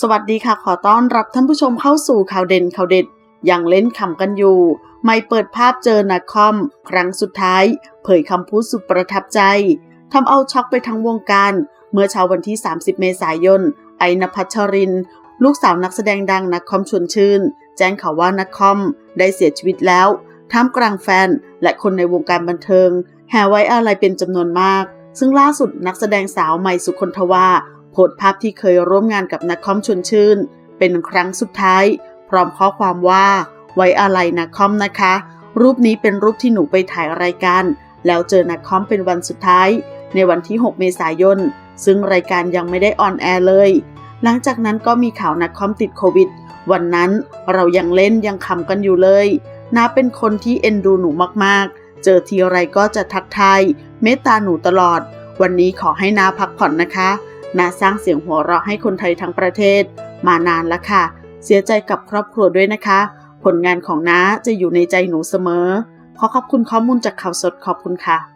สวัสดีค่ะ ขอต้อนรับท่านผู้ชมเข้าสู่ข่าวเด่นข่าวเด็ด ยังเล่นขำกันอยู่ ไม่เปิดภาพเจอนักคอม ครั้งสุดท้าย เผยคำพูดสุดประทับใจทำเอาช็อกไปทั้งวงการ เมื่อเช้าวันที่ 30 เมษายน ไอนภัชริน ลูกสาวนักแสดงดังนักคอมชวนชื่น แจ้งข่าวว่านักคอม ได้เสียชีวิตแล้ว ท่ามกลางแฟน และคนในวงการบันเทิงแห่ไว้อาลัยเป็นจำนวนมาก ซึ่งล่าสุดนักแสดงสาวใหม่สุคนทวา โพสภาพที่เคยร่วมงานกับนักคอมชวนชื่น เป็นครั้งสุดท้าย พร้อมข้อความว่า ไว้อาลัยนักคอมนะคะ รูปนี้เป็นรูปที่หนูไปถ่ายรายการ แล้วเจอนักคอมเป็นวันสุดท้าย ในวันที่ 6 เมษายน ซึ่งรายการยังไม่ได้ออนแอร์เลย หลังจากนั้นก็มีข่าวนักคอมติดโควิด วันนั้นเรายังเล่นยังขำกันอยู่เลยน้าเป็นคนที่เอ็นดูหนูมากๆ เจอทีไรก็จะทักทายเมตตาหนูตลอด วันนี้ขอให้น้าพักผ่อนนะคะ น้าสร้างเสียงหัวเราะให้คนไทยทั้งประเทศ มานานแล้วค่ะ เสียใจกับครอบครัวด้วยนะคะ ผลงานของน้าจะอยู่ในใจหนูเสมอ ขอขอบคุณข้อมูลจากข่าวสดขอบคุณค่ะ